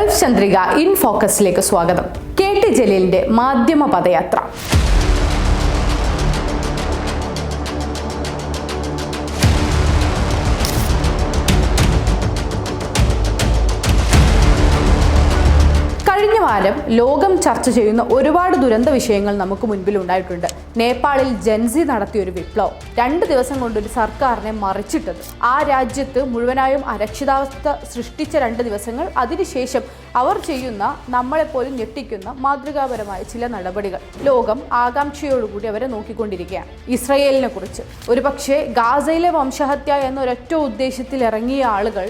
Gulf Chandrika in ഫോക്കസിലേക്ക് സ്വാഗതം. K T ജലീലിന്റെ മാധ്യമ പദയാത്ര. വാരം ലോകം ചർച്ച ചെയ്യുന്ന ഒരുപാട് ദുരന്ത വിഷയങ്ങൾ നമുക്ക് മുൻപിൽ ഉണ്ടായിട്ടുണ്ട്. നേപ്പാളിൽ ജൻസി നടത്തിയ ഒരു വിപ്ലവം. രണ്ട് ദിവസം കൊണ്ട് ഒരു സർക്കാരിനെ മറിച്ചിട്ടത്. ആ രാജ്യത്ത് മുഴുവനായും അരക്ഷിതാവസ്ഥ സൃഷ്ടിച്ച രണ്ട് ദിവസങ്ങൾ. അതിനുശേഷം അവർ ചെയ്യുന്ന നമ്മളെപ്പോലും ഞെട്ടിക്കുന്ന മാതൃകാപരമായ ചില നടപടികൾ. ലോകം ആകാംക്ഷയോടുകൂടി അവരെ നോക്കിക്കൊണ്ടിരിക്കുകയാണ്. ഇസ്രയേലിനെ കുറിച്ച് ഒരുപക്ഷെ ഗാസയിലെ വംശഹത്യ എന്ന ഒരൊറ്റ ഉദ്ദേശത്തിൽ ഇറങ്ങിയ ആളുകൾ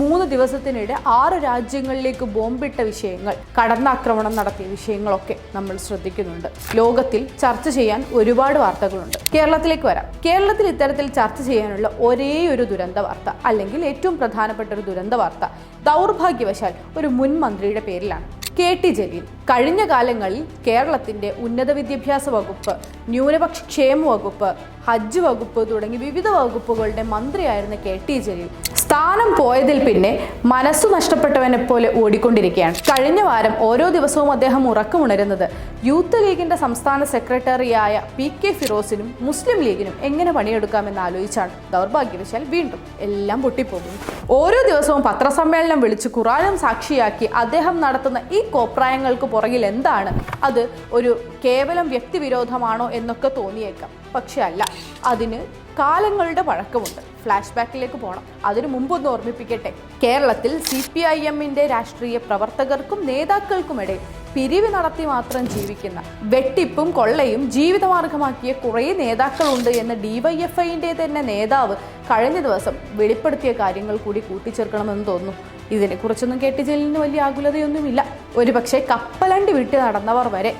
മൂന്ന് ദിവസത്തിനിടെ ആറ് രാജ്യങ്ങളിലേക്ക് ബോംബിട്ട വിഷയങ്ങൾ കടന്നാക്രമണം നടത്തിയ വിഷയങ്ങളൊക്കെ നമ്മൾ ശ്രദ്ധിക്കുന്നുണ്ട്. ലോകത്തിൽ ചർച്ച ചെയ്യാൻ ഒരുപാട് വാർത്തകളുണ്ട്. കേരളത്തിലേക്ക് വരാം. കേരളത്തിൽ ഇത്തരത്തിൽ ചർച്ച ചെയ്യാനുള്ള ഒരേ ഒരു ദുരന്ത വാർത്ത അല്ലെങ്കിൽ ഏറ്റവും പ്രധാനപ്പെട്ട ഒരു ദുരന്ത വാർത്ത ദൗർഭാഗ്യവശാൽ ഒരു മുൻ മന്ത്രിയുടെ പേരിലാണ്. കെ ടി ജലീൽ കഴിഞ്ഞ കാലങ്ങളിൽ കേരളത്തിന്റെ ഉന്നത വിദ്യാഭ്യാസ വകുപ്പ് ന്യൂനപക്ഷ ക്ഷേമ വകുപ്പ് ഹജ്ജ് വകുപ്പ് തുടങ്ങി വിവിധ വകുപ്പുകളുടെ മന്ത്രിയായിരുന്ന കെ ടി ജലീൽ സ്ഥാനം പോയതിൽ പിന്നെ മനസ്സു നഷ്ടപ്പെട്ടവനെ പോലെ ഓടിക്കൊണ്ടിരിക്കുകയാണ്. കഴിഞ്ഞ വാരം ഓരോ ദിവസവും അദ്ദേഹം ഉറക്കമുണരുന്നത് യൂത്ത് ലീഗിന്റെ സംസ്ഥാന സെക്രട്ടറിയായ പി കെ ഫിറോസിനും മുസ്ലിം ലീഗിനും എങ്ങനെ പണിയെടുക്കാമെന്ന് ആലോചിച്ചാണ് ദൗർഭാഗ്യവശാൽ വീണ്ടും എല്ലാം പൊട്ടിപ്പോകുന്നു ഓരോ ദിവസവും പത്രസമ്മേളനം വിളിച്ച് ഖുറാനും സാക്ഷിയാക്കി അദ്ദേഹം നടത്തുന്ന ഈ കോപ്രായങ്ങൾക്ക് പുറകിൽ എന്താണ്? അത് ഒരു കേവലം വ്യക്തിവിരോധമാണോ എന്നൊക്കെ തോന്നിയേക്കാം. പക്ഷെ അല്ല അതിന് കാലങ്ങളുടെ പഴക്കമുണ്ട്. ഫ്ലാഷ് ബാക്കിലേക്ക് പോകണം അതിനു മുമ്പൊന്ന് ഓർമ്മിപ്പിക്കട്ടെ. കേരളത്തിൽ സി പി ഐ എമ്മിന്റെ രാഷ്ട്രീയ പ്രവർത്തകർക്കും നേതാക്കൾക്കുമിടയിൽ പിരിവ് നടത്തി മാത്രം ജീവിക്കുന്ന വെട്ടിപ്പും കൊള്ളയും ജീവിതമാർഗമാക്കിയ കുറേ നേതാക്കളുണ്ട് എന്ന് ഡിവൈഎഫ്ഐന്റെ തന്നെ നേതാവ് കഴിഞ്ഞ ദിവസം വെളിപ്പെടുത്തിയ കാര്യങ്ങൾ കൂടി കൂട്ടിച്ചേർക്കണമെന്ന് തോന്നുന്നു. ഇതിനെക്കുറിച്ചൊന്നും കേട്ടി ജയിലിന് വലിയ ആകുലതയൊന്നുമില്ല. ഒരുപക്ഷെ കപ്പലണ്ടി വിട്ട് നടന്നവർ വരെ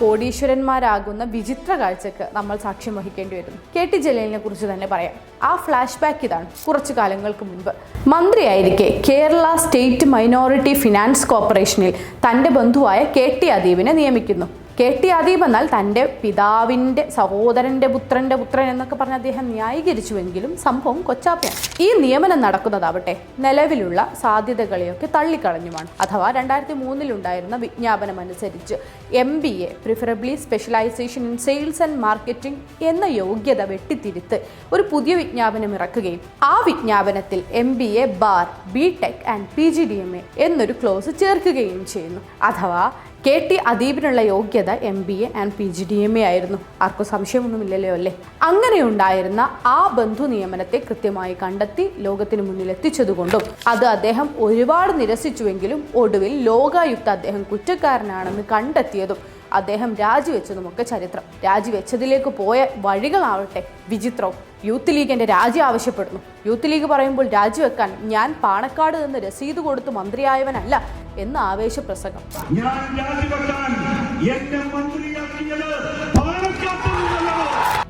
കോടീശ്വരന്മാരാകുന്ന വിചിത്ര കാഴ്ചക്ക് നമ്മൾ സാക്ഷ്യം വഹിക്കേണ്ടി വരുന്നു. കെ ടി ജലീലിനെ കുറിച്ച് തന്നെ പറയാം. ആ ഫ്ലാഷ് ബാക്ക് ഇതാണ് കുറച്ചു കാലങ്ങൾക്ക് മുൻപ്. മന്ത്രിയായിരിക്കെ കേരള സ്റ്റേറ്റ് മൈനോറിറ്റി ഫിനാൻസ് കോർപ്പറേഷനിൽ തന്റെ ബന്ധുവായ കെ ടി അദീപിനെ നിയമിക്കുന്നു. കെ ടി അദീപ് എന്നാൽ തന്റെ പിതാവിന്റെ സഹോദരന്റെ പുത്രന്റെ പുത്രൻ എന്നൊക്കെ പറഞ്ഞ് അദ്ദേഹം ന്യായീകരിച്ചുവെങ്കിലും സംഭവം കൊച്ചാപ്പയാണ്. ഈ നിയമനം നടക്കുന്നതാവട്ടെ നിലവിലുള്ള സാധ്യതകളെയൊക്കെ തള്ളിക്കളഞ്ഞുമാണ്. അഥവാ രണ്ടായിരത്തി മൂന്നിലുണ്ടായിരുന്ന വിജ്ഞാപനം അനുസരിച്ച് M B A preferably specialization in sales and marketing എന്ന യോഗ്യത വെട്ടിത്തിരുത്ത് ഒരു പുതിയ വിജ്ഞാപനം ഇറക്കുകയും ആ വിജ്ഞാപനത്തിൽ M B A bar B tech and P G D M A എന്നൊരു ക്ലോസ് ചേർക്കുകയും ചെയ്യുന്നു. അഥവാ കെ ടി അദീപിനുള്ള യോഗ്യത M B A and P G D M A ആയിരുന്നു. ആർക്കും സംശയമൊന്നുമില്ലല്ലോ അല്ലേ? അങ്ങനെയുണ്ടായിരുന്ന ആ ബന്ധു നിയമനത്തെ കൃത്യമായി കണ്ടെത്തി ലോകത്തിന് മുന്നിൽ എത്തിച്ചതുകൊണ്ടും അത് അദ്ദേഹം ഒരുപാട് നിരസിച്ചുവെങ്കിലും ഒടുവിൽ ലോകായുക്ത അദ്ദേഹം കുറ്റക്കാരനാണെന്ന് കണ്ടെത്തിയതും അദ്ദേഹം രാജിവെച്ചതുമൊക്കെ ചരിത്രം. രാജിവെച്ചതിലേക്ക് പോയ വഴികളാവട്ടെ വിചിത്രവും. യൂത്ത് ലീഗിന്റെ രാജി ആവശ്യപ്പെടുന്നു. യൂത്ത് ലീഗ് പറയുമ്പോൾ രാജിവെക്കാൻ ഞാൻ പാണക്കാട് നിന്ന് രസീത് കൊടുത്ത് മന്ത്രിയായവനല്ല എന്ന് ആവേശ പ്രസംഗം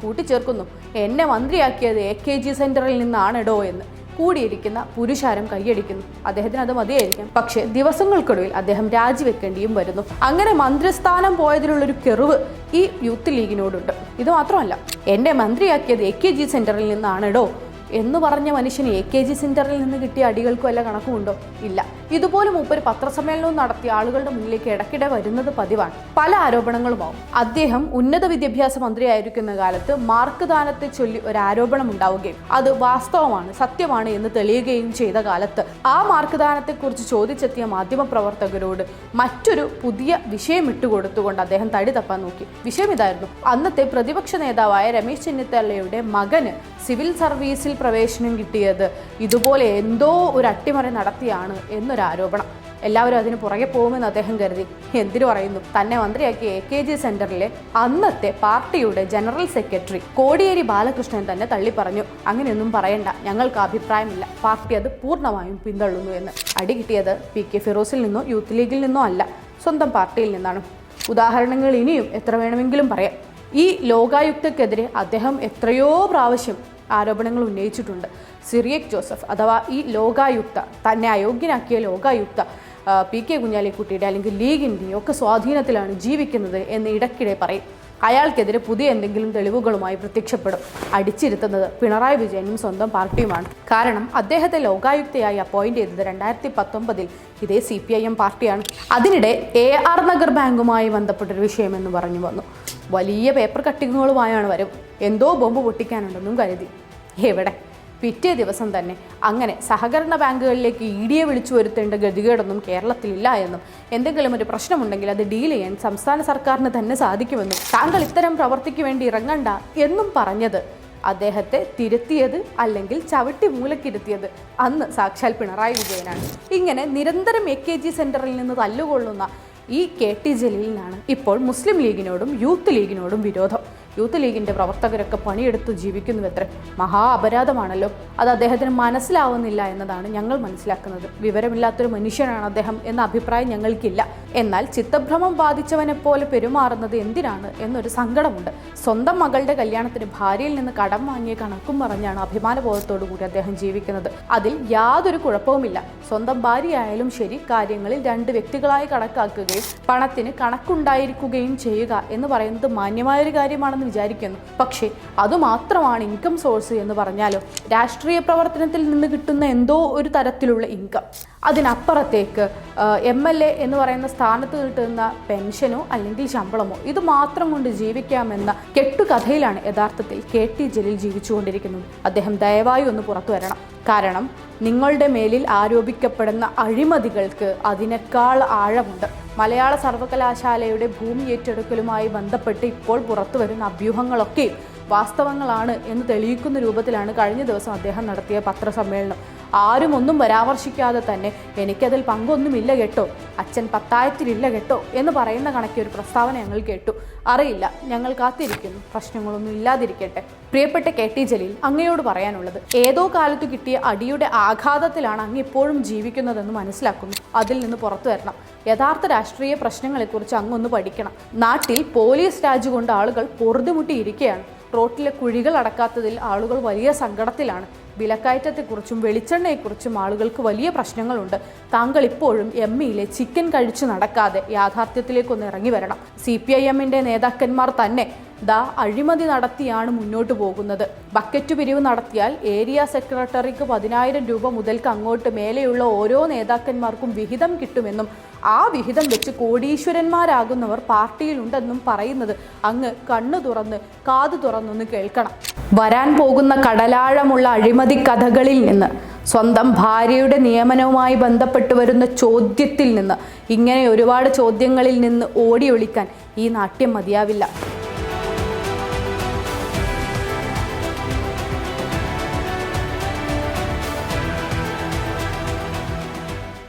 കൂട്ടിച്ചേർക്കുന്നു. എന്നെ മന്ത്രിയാക്കിയത് എ കെ ജി സെന്ററിൽ നിന്നാണെടോ എന്ന്. കൂടിയിരിക്കുന്ന പുരുഷാരം കൈയടിക്കുന്നു. അദ്ദേഹത്തിന് അത് മതിയായിരിക്കും. പക്ഷേ ദിവസങ്ങൾക്കൊടുവിൽ അദ്ദേഹം രാജിവെക്കേണ്ടിയും വരുന്നു. അങ്ങനെ മന്ത്രിസ്ഥാനം പോയതിലുള്ളൊരു കെറുവ് ഈ യൂത്ത് ലീഗിനോടുണ്ട്. ഇത് മാത്രമല്ല എന്നെ മന്ത്രിയാക്കിയത് എ കെ ജി സെന്ററിൽ നിന്നാണെടോ എന്ന് പറഞ്ഞ മനുഷ്യന് എ കെ ജി സെന്ററിൽ നിന്ന് കിട്ടിയ അടികൾക്കും അല്ല കണക്കുമുണ്ടോ ഇല്ല. ഇതുപോലെ മൂപ്പര് പത്രസമ്മേളനവും നടത്തി ആളുകളുടെ മുന്നിലേക്ക് ഇടയ്ക്കിടെ വരുന്നത് പതിവാണ്. പല ആരോപണങ്ങളുമാവും. അദ്ദേഹം ഉന്നത വിദ്യാഭ്യാസ മന്ത്രിയായിരിക്കുന്ന കാലത്ത് മാർക്ക് ദാനത്തെ ചൊല്ലി ഒരു ആരോപണം ഉണ്ടാവുകയും അത് വാസ്തവമാണ് സത്യമാണ് എന്ന് തെളിയുകയും ചെയ്ത കാലത്ത് ആ മാർക്ക് ദാനത്തെക്കുറിച്ച് ചോദിച്ചെത്തിയ മാധ്യമപ്രവർത്തകരോട് മറ്റൊരു പുതിയ വിഷയം ഇട്ടുകൊടുത്തുകൊണ്ട് അദ്ദേഹം തടി തപ്പാൻ നോക്കി. വിഷയം ഇതായിരുന്നു. അന്നത്തെ പ്രതിപക്ഷ നേതാവായ രമേശ് ചെന്നിത്തലയുടെ മകന് സിവിൽ സർവീസിൽ പ്രവേശനം കിട്ടിയത് ഇതുപോലെ എന്തോ ഒരു അട്ടിമറി നടത്തിയാണ് എന്നൊരു ആരോപണം എല്ലാവരും അതിന് പുറകെ പോകുമെന്ന് അദ്ദേഹം കരുതി. എന്തിനു പറയുന്നു? തന്നെ മന്ത്രിയാക്കിയ എ കെ ജി സെന്ററിലെ അന്നത്തെ പാർട്ടിയുടെ ജനറൽ സെക്രട്ടറി കോടിയേരി ബാലകൃഷ്ണൻ തന്നെ തള്ളി പറഞ്ഞു അങ്ങനെയൊന്നും പറയണ്ട. ഞങ്ങൾക്ക് അഭിപ്രായമില്ല. പാർട്ടി അത് പൂർണമായും പിന്തള്ളുന്നു എന്ന്. അടി കിട്ടിയത് പി കെ ഫിറോസിൽ നിന്നോ യൂത്ത് ലീഗിൽ നിന്നോ അല്ല. സ്വന്തം പാർട്ടിയിൽ നിന്നാണ്. ഉദാഹരണങ്ങൾ ഇനിയും എത്ര വേണമെങ്കിലും പറയാം. ഈ ലോകായുക്തക്കെതിരെ അദ്ദേഹം എത്രയോ പ്രാവശ്യം ആരോപണങ്ങൾ ഉന്നയിച്ചിട്ടുണ്ട്. സിറിയക് ജോസഫ് അഥവാ ഈ ലോകായുക്ത തന്നെ അയോഗ്യനാക്കിയ ലോകായുക്ത പി കെ കുഞ്ഞാലിക്കുട്ടിയുടെ അല്ലെങ്കിൽ ലീഗിന്റെയോ ഒക്കെ സ്വാധീനത്തിലാണ് ജീവിക്കുന്നത് എന്ന് ഇടയ്ക്കിടെ പറയും. അയാൾക്കെതിരെ പുതിയ എന്തെങ്കിലും തെളിവുകളുമായി പ്രത്യക്ഷപ്പെടും. അടിച്ചിരുത്തുന്നത് പിണറായി വിജയനും സ്വന്തം പാർട്ടിയുമാണ്. കാരണം അദ്ദേഹത്തെ ലോകായുക്തയായി അപ്പോയിന്റ് ചെയ്തത് രണ്ടായിരത്തി പത്തൊമ്പതിൽ ഇതേ സി പി ഐ എം പാർട്ടിയാണ്. അതിനിടെ എ ആർ നഗർ ബാങ്കുമായി ബന്ധപ്പെട്ടൊരു വിഷയമെന്ന് പറഞ്ഞു വന്നു. വലിയ പേപ്പർ കട്ടിങ്ങുകളുമായാണ് വരും. എന്തോ ബോംബ് പൊട്ടിക്കാനുണ്ടെന്നും കരുതി. എവിടെ? പിറ്റേ ദിവസം തന്നെ അങ്ങനെ സഹകരണ ബാങ്കുകളിലേക്ക് ഇ ഡിയെ വിളിച്ചു വരുത്തേണ്ട ഗതികേടൊന്നും കേരളത്തിലില്ല എന്നും എന്തെങ്കിലും ഒരു പ്രശ്നമുണ്ടെങ്കിൽ അത് ഡീൽ ചെയ്യാൻ സംസ്ഥാന സർക്കാരിന് തന്നെ സാധിക്കുമെന്നും താങ്കൾ ഇത്തരം പ്രവർത്തിക്ക് വേണ്ടി ഇറങ്ങണ്ട എന്നും പറഞ്ഞത് അദ്ദേഹത്തെ തിരുത്തിയത് അല്ലെങ്കിൽ ചവിട്ടി മൂലക്കിരുത്തിയത് അന്ന് സാക്ഷാൽ പിണറായി വിജയനാണ്. ഇങ്ങനെ നിരന്തരം എ കെ ജി സെന്ററിൽ നിന്ന് തല്ലുകൊള്ളുന്ന ഈ കെ ടി ജലീലിനാണ് ഇപ്പോൾ മുസ്ലിം ലീഗിനോടും യൂത്ത് ലീഗിനോടും വിരോധം. യൂത്ത് ലീഗിന്റെ പ്രവർത്തകരൊക്കെ പണിയെടുത്ത് ജീവിക്കുന്നുവത്രേ. മഹാ അപരാധമാണല്ലോ. അത് അദ്ദേഹത്തിന് മനസ്സിലാവുന്നില്ല എന്നതാണ് ഞങ്ങൾ മനസ്സിലാക്കുന്നത്. വിവരമില്ലാത്തൊരു മനുഷ്യനാണ് അദ്ദേഹം എന്ന അഭിപ്രായം ഞങ്ങൾക്കില്ല. എന്നാൽ ചിത്തഭ്രമം ബാധിച്ചവനെ പോലെ പെരുമാറുന്നത് എന്തിനാണ് എന്നൊരു സങ്കടമുണ്ട്. സ്വന്തം മകളുടെ കല്യാണത്തിന് ഭാര്യയിൽ നിന്ന് കടം വാങ്ങിയ കണക്കും പറഞ്ഞാണ് അഭിമാനബോധത്തോടു കൂടി അദ്ദേഹം ജീവിക്കുന്നത്. അതിൽ യാതൊരു കുഴപ്പവുമില്ല. സ്വന്തം ഭാര്യയായാലും ശരി കാര്യങ്ങളിൽ രണ്ട് വ്യക്തികളായി കണക്കാക്കുകയും പണത്തിന് കണക്കുണ്ടായിരിക്കുകയും ചെയ്യുക എന്ന് പറയുന്നത് മാന്യമായൊരു കാര്യമാണെന്ന് വിചാരിക്കുന്നു. പക്ഷേ അതുമാത്രമാണ് ഇൻകം സോഴ്സ് എന്ന് പറഞ്ഞാലോ രാഷ്ട്രീയ പ്രവർത്തനത്തിൽ നിന്ന് കിട്ടുന്ന എന്തോ ഒരു തരത്തിലുള്ള ഇൻകം അതിനപ്പുറത്തേക്ക് എം എൽ എ എന്ന് പറയുന്ന സ്ഥാനത്ത് കിട്ടുന്ന പെൻഷനോ അല്ലെങ്കിൽ ശമ്പളമോ ഇത് മാത്രം കൊണ്ട് ജീവിക്കാമെന്ന കെട്ടുകഥയിലാണ് യഥാർത്ഥത്തിൽ കെ ടി ജലീൽ ജീവിച്ചുകൊണ്ടിരിക്കുന്നത്. അദ്ദേഹം ദയവായി ഒന്ന് പുറത്തു വരണം. കാരണം നിങ്ങളുടെ മേലിൽ ആരോപിക്കപ്പെടുന്ന അഴിമതികൾക്ക് അതിനേക്കാൾ ആഴമുണ്ട്. മലയാള സർവകലാശാലയുടെ ഭൂമി ഏറ്റെടുക്കലുമായി ബന്ധപ്പെട്ട് ഇപ്പോൾ പുറത്തു വരുന്ന അഭ്യൂഹങ്ങളൊക്കെയും വാസ്തവങ്ങളാണ് എന്ന് തെളിയിക്കുന്ന രൂപത്തിലാണ് കഴിഞ്ഞ ദിവസം അദ്ദേഹം നടത്തിയ പത്രസമ്മേളനം. ആരും ഒന്നും പരാമർശിക്കാതെ തന്നെ എനിക്കതിൽ പങ്കൊന്നുമില്ല കേട്ടോ. അച്ഛൻ പത്തായത്തിലില്ല കേട്ടോ എന്ന് പറയുന്ന കണക്കി ഒരു പ്രസ്താവന ഞങ്ങൾ കേട്ടു. അറിയില്ല ഞങ്ങൾ കാത്തിരിക്കുന്നു. പ്രശ്നങ്ങളൊന്നും ഇല്ലാതിരിക്കട്ടെ. പ്രിയപ്പെട്ട കെ ടി ജലീൽ അങ്ങയോട് പറയാനുള്ളത് ഏതോ കാലത്ത് കിട്ടിയ അടിയുടെ ആഘാതത്തിലാണ് അങ്ങ് ഇപ്പോഴും ജീവിക്കുന്നതെന്ന് മനസ്സിലാക്കുന്നു. അതിൽ നിന്ന് പുറത്തു വരണം. യഥാർത്ഥ രാഷ്ട്രീയ പ്രശ്നങ്ങളെക്കുറിച്ച് അങ്ങൊന്ന് പഠിക്കണം. നാട്ടിൽ പോലീസ് രാജ് കൊണ്ട് ആളുകൾ പൊറുതിമുട്ടിയിരിക്കുകയാണ്. റോട്ടിലെ കുഴികൾ അടക്കാത്തതിൽ ആളുകൾ വലിയ സങ്കടത്തിലാണ്. വിലക്കയറ്റത്തെക്കുറിച്ചും വെളിച്ചെണ്ണയെക്കുറിച്ചും ആളുകൾക്ക് വലിയ പ്രശ്നങ്ങളുണ്ട്. താങ്കൾ ഇപ്പോഴും എം ഇയിലെ ചിക്കൻ കഴിച്ച് നടക്കാതെ യാഥാർത്ഥ്യത്തിലേക്കൊന്ന് ഇറങ്ങി വരണം. സി പി ഐ എമ്മിന്റെ നേതാക്കന്മാർ തന്നെ ദാ അഴിമതി നടത്തിയാണ് മുന്നോട്ട് പോകുന്നത്. ബക്കറ്റ് പിരിവ് നടത്തിയാൽ ഏരിയ സെക്രട്ടറിക്ക് പതിനായിരം രൂപ മുതൽക്ക് അങ്ങോട്ട് മേലെയുള്ള ഓരോ നേതാക്കന്മാർക്കും വിഹിതം കിട്ടുമെന്നും ആ വിഹിതം വെച്ച് കോടീശ്വരന്മാരാകുന്നവർ പാർട്ടിയിലുണ്ടെന്നും പറയുന്നത് അങ്ങ് കണ്ണു തുറന്ന് കാതു തുറന്നൊന്ന് കേൾക്കണം. വരാൻ പോകുന്ന കടലാഴമുള്ള അഴിമതി കഥകളിൽ നിന്ന് സ്വന്തം ഭാര്യയുടെ നിയമനവുമായി ബന്ധപ്പെട്ട് വരുന്ന ചോദ്യത്തിൽ നിന്ന് ഇങ്ങനെ ഒരുപാട് ചോദ്യങ്ങളിൽ നിന്ന് ഓടിയൊളിക്കാൻ ഈ നാട്യം മതിയാവില്ല.